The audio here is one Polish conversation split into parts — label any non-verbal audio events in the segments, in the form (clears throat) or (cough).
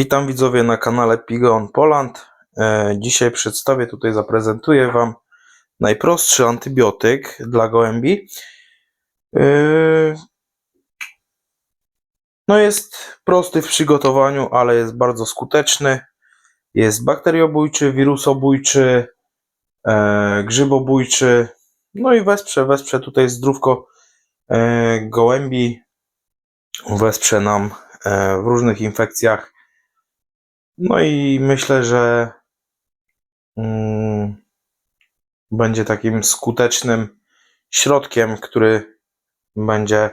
Witam widzowie na kanale Pigeon Poland. E, Dzisiaj przedstawię, tutaj zaprezentuję Wam najprostszy antybiotyk dla gołębi. E, No jest prosty w przygotowaniu, ale jest bardzo skuteczny. Jest bakteriobójczy, wirusobójczy, e, grzybobójczy. No i wesprze, wesprze tutaj zdrówko gołębi. Wesprze nam w różnych infekcjach. No i myślę, że mm, będzie takim skutecznym środkiem, który będzie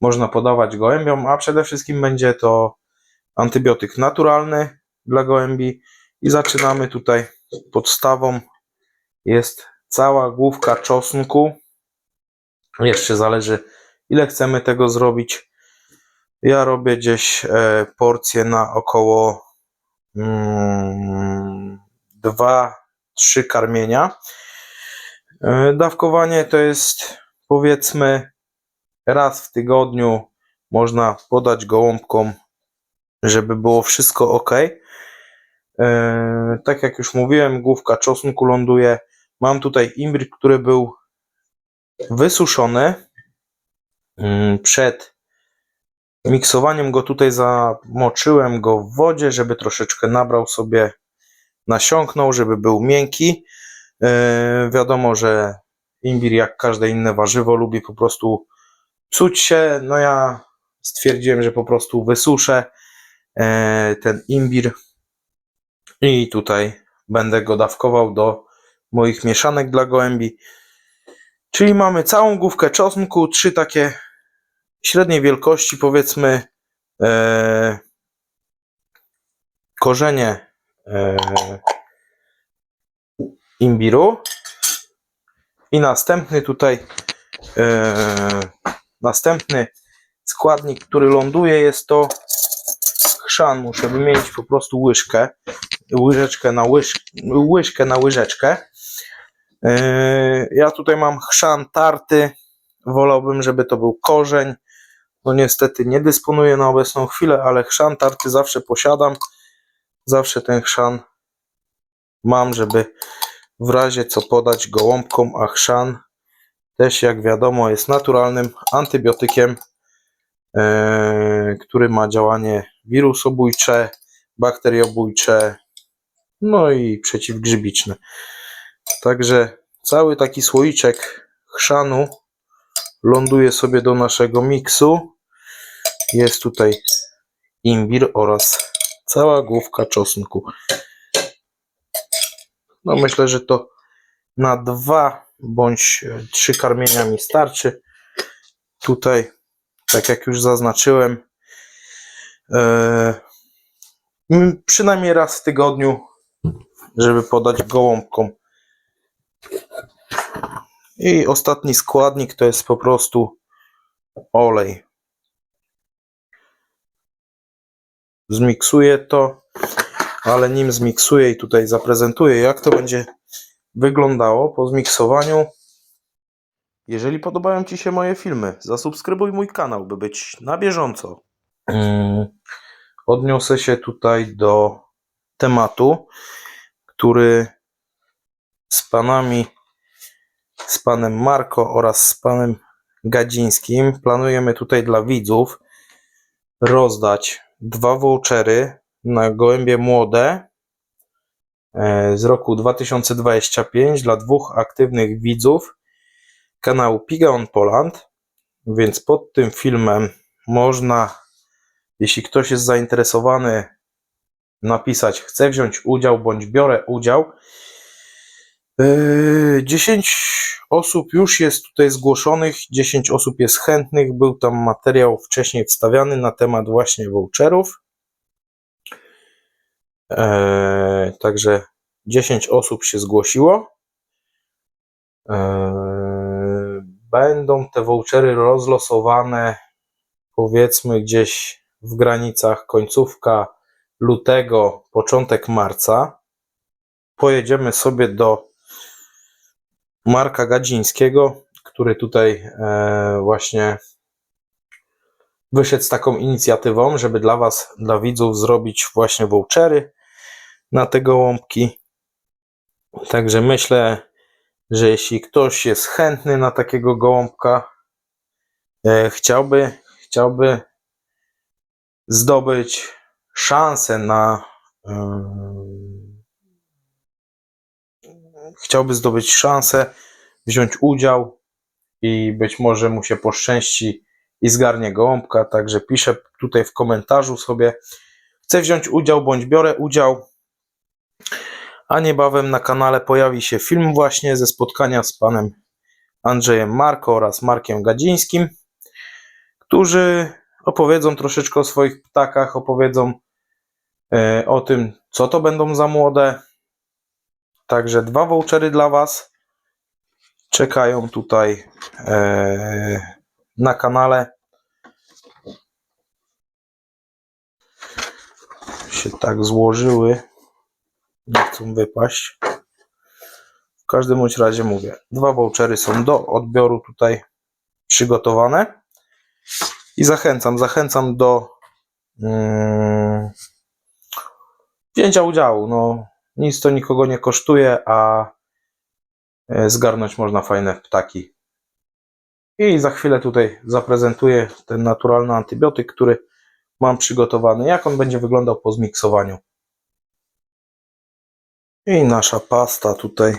można podawać gołębiom, a przede wszystkim będzie to antybiotyk naturalny dla gołębi. I zaczynamy tutaj podstawą jest cała główka czosnku. Jeszcze zależy ile chcemy tego zrobić. Ja robię gdzieś e, porcję na około mm, 2-3 karmienia. E, Dawkowanie to jest powiedzmy raz w tygodniu można podać gołąbkom, żeby było wszystko ok. E, Tak jak już mówiłem, główka czosnku ląduje. Mam tutaj imbir, który był wysuszony mm, przed miksowaniem go tutaj zamoczyłem go w wodzie, żeby troszeczkę nabrał sobie, nasiąknął, żeby był miękki. Yy, wiadomo, że imbir jak każde inne warzywo lubi po prostu psuć się. No ja stwierdziłem, że po prostu wysuszę yy, ten imbir i tutaj będę go dawkował do moich mieszanek dla gołębi. Czyli mamy całą główkę czosnku, trzy takie średniej wielkości, powiedzmy, e, korzenie e, imbiru. I następny tutaj, e, następny składnik, który ląduje, jest to chrzan. Muszę wymienić po prostu łyżkę, łyżeczkę na, łyż, łyżkę na łyżeczkę. E, ja tutaj mam chrzan tarty. Wolałbym, żeby to był korzeń. No niestety nie dysponuję na obecną chwilę, ale chrzan tarty zawsze posiadam. Zawsze ten chrzan mam, żeby w razie co podać gołąbkom, a chrzan też jak wiadomo jest naturalnym antybiotykiem, e, który ma działanie wirusobójcze, bakteriobójcze, no i przeciwgrzybiczne. Także cały taki słoiczek chrzanu ląduje sobie do naszego miksu. Jest tutaj imbir oraz cała główka czosnku. No myślę, że to na dwa bądź trzy karmienia mi starczy. Tutaj, tak jak już zaznaczyłem, e, m, przynajmniej raz w tygodniu, żeby podać gołąbkom. I ostatni składnik to jest po prostu olej. Zmiksuję to, ale nim zmiksuję i tutaj zaprezentuję, jak to będzie wyglądało po zmiksowaniu. Jeżeli podobają Ci się moje filmy, zasubskrybuj mój kanał, by być na bieżąco. Mm, Odniosę się tutaj do tematu, który z panami z panem Marko oraz z panem Gadzińskim planujemy tutaj dla widzów rozdać dwa vouchery na gołębie młode e, z roku 2025 dla dwóch aktywnych widzów kanału Piga on Poland. Więc pod tym filmem można, jeśli ktoś jest zainteresowany, napisać chcę wziąć udział bądź biorę udział. Yy, 10 osób już jest tutaj zgłoszonych, 10 osób jest chętnych. Był tam materiał wcześniej wstawiany na temat właśnie voucherów. Yy, Także 10 osób się zgłosiło. Yy, Będą te vouchery rozlosowane powiedzmy gdzieś w granicach końcówka lutego, początek marca. Pojedziemy sobie do Marka Gadzińskiego, który tutaj e, właśnie wyszedł z taką inicjatywą, żeby dla Was, dla widzów zrobić właśnie vouchery na te gołąbki. Także myślę, że jeśli ktoś jest chętny na takiego gołąbka, e, chciałby, chciałby zdobyć szansę na em, chciałby zdobyć szansę, wziąć udział i być może mu się poszczęści i zgarnie gołąbka, także piszę tutaj w komentarzu sobie chcę wziąć udział bądź biorę udział a niebawem na kanale pojawi się film właśnie ze spotkania z panem Andrzejem Marko oraz Markiem Gadzińskim, którzy opowiedzą troszeczkę o swoich ptakach, opowiedzą e, o tym, co to będą za młode. Także dwa vouchery dla Was czekają tutaj e, na kanale. Się tak złożyły nie chcą wypaść. W każdym bądź razie mówię, dwa vouchery są do odbioru tutaj przygotowane i zachęcam, zachęcam do mm, wzięcia udziału. No, nic to nikogo nie kosztuje, a e, zgarnąć można fajne ptaki. I za chwilę tutaj zaprezentuję ten naturalny antybiotyk, który mam przygotowany, jak on będzie wyglądał po zmiksowaniu. I nasza pasta tutaj.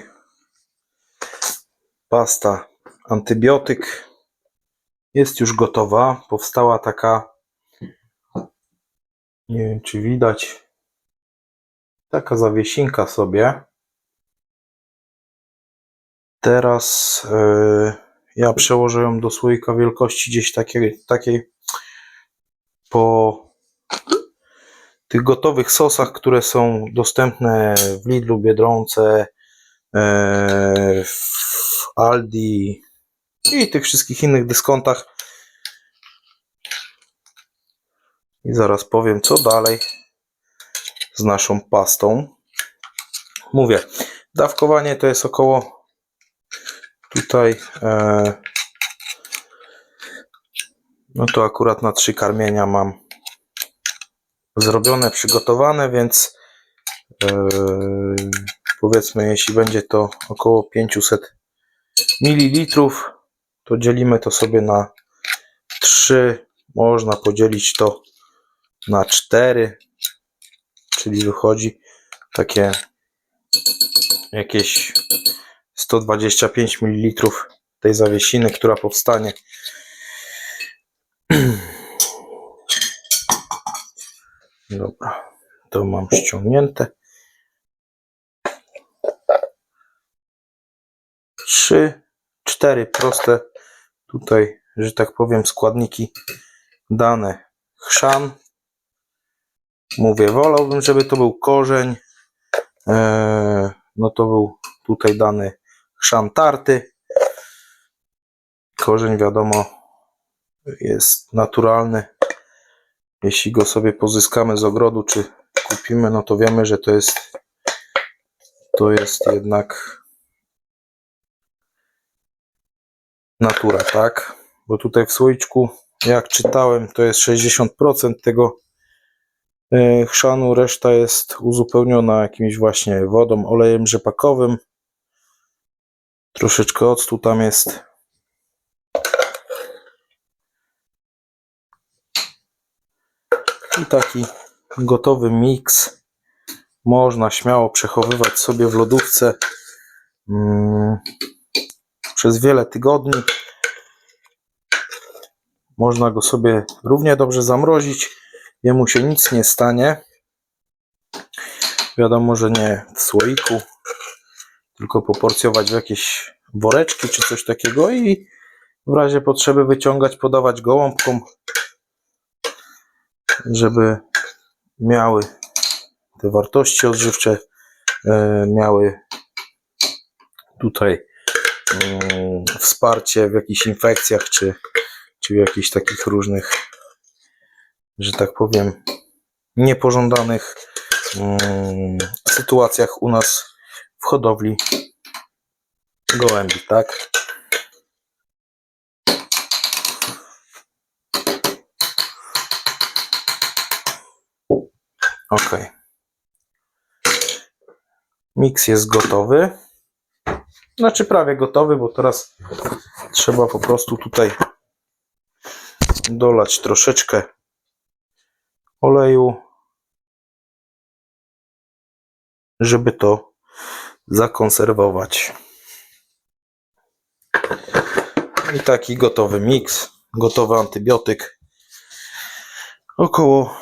Pasta antybiotyk jest już gotowa. Powstała taka, nie wiem czy widać, taka zawiesinka sobie. Teraz yy, ja przełożę ją do słoika wielkości gdzieś takiej, takiej po tych gotowych sosach, które są dostępne w Lidlu, Biedronce, e, w Aldi i tych wszystkich innych dyskontach. I zaraz powiem, co dalej z naszą pastą. Mówię, dawkowanie to jest około tutaj e, no to akurat na trzy karmienia mam zrobione, przygotowane, więc yy, powiedzmy, jeśli będzie to około 500 ml, to dzielimy to sobie na 3, można podzielić to na 4, czyli wychodzi takie jakieś 125 ml tej zawiesiny, która powstanie. (clears throat) Dobra, to mam ściągnięte. Trzy, cztery proste tutaj, że tak powiem, składniki dane. Chrzan. Mówię, wolałbym, żeby to był korzeń. Eee, no to był tutaj dany chrzan tarty. Korzeń wiadomo jest naturalny, jeśli go sobie pozyskamy z ogrodu, czy kupimy, no to wiemy, że to jest to jest jednak natura, tak? Bo tutaj w słoiczku, jak czytałem, to jest 60% tego e, chrzanu, reszta jest uzupełniona jakimś właśnie wodą, olejem rzepakowym. Troszeczkę octu tam jest. I taki gotowy miks można śmiało przechowywać sobie w lodówce mm, przez wiele tygodni. Można go sobie równie dobrze zamrozić. Jemu się nic nie stanie. Wiadomo, że nie w słoiku, tylko poporcjować w jakieś woreczki czy coś takiego i w razie potrzeby wyciągać, podawać gołąbkom żeby miały te wartości odżywcze, e, miały tutaj mm, wsparcie w jakichś infekcjach, czy, czy w jakichś takich różnych, że tak powiem, niepożądanych mm, sytuacjach u nas w hodowli gołębi, tak? Ok. Miks jest gotowy. Znaczy prawie gotowy, bo teraz trzeba po prostu tutaj dolać troszeczkę oleju, żeby to zakonserwować. I taki gotowy miks, gotowy antybiotyk. Około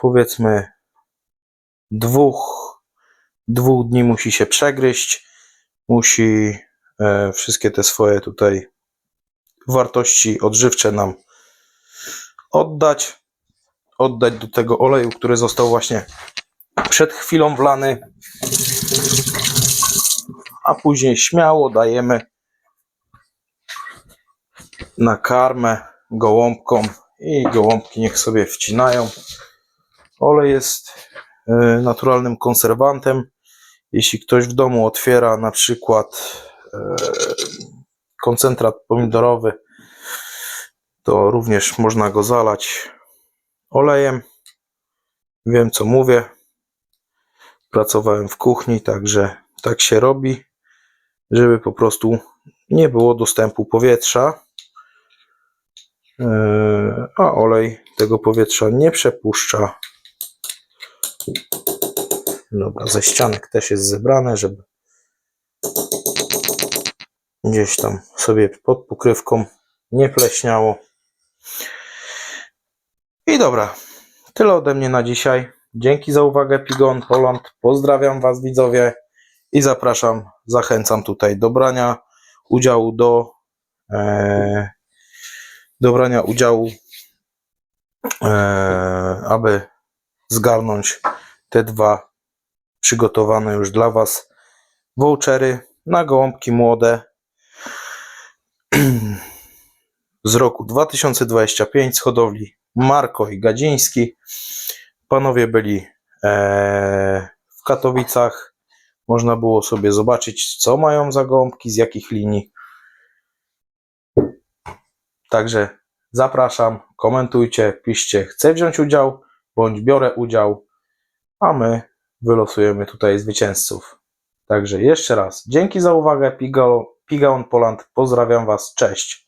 powiedzmy dwóch, dwóch dni musi się przegryźć. Musi e, wszystkie te swoje tutaj wartości odżywcze nam oddać. Oddać do tego oleju, który został właśnie przed chwilą wlany. A później śmiało dajemy na karmę gołąbkom i gołąbki niech sobie wcinają. Olej jest e, naturalnym konserwantem. Jeśli ktoś w domu otwiera na przykład e, koncentrat pomidorowy, to również można go zalać olejem. Wiem co mówię. Pracowałem w kuchni, także tak się robi, żeby po prostu nie było dostępu powietrza. Eee, A olej tego powietrza nie przepuszcza. Dobra, ze ścianek też jest zebrane, żeby gdzieś tam sobie pod pokrywką nie pleśniało. I dobra, tyle ode mnie na dzisiaj. Dzięki za uwagę, Pigon Poland. Pozdrawiam Was, widzowie, i zapraszam, zachęcam tutaj do brania udziału do, e, do brania udziału, e, aby zgarnąć te dwa przygotowane już dla Was vouchery na gołąbki młode (clears throat) z roku 2025 z hodowli Marko i Gadziński. Panowie byli e, w Katowicach. Można było sobie zobaczyć, co mają za gołąbki, z jakich linii. Także zapraszam, komentujcie, piszcie, chcę wziąć udział, bądź biorę udział, a my wylosujemy tutaj zwycięzców. Także jeszcze raz dzięki za uwagę, Pigaon Poland, pozdrawiam Was, cześć.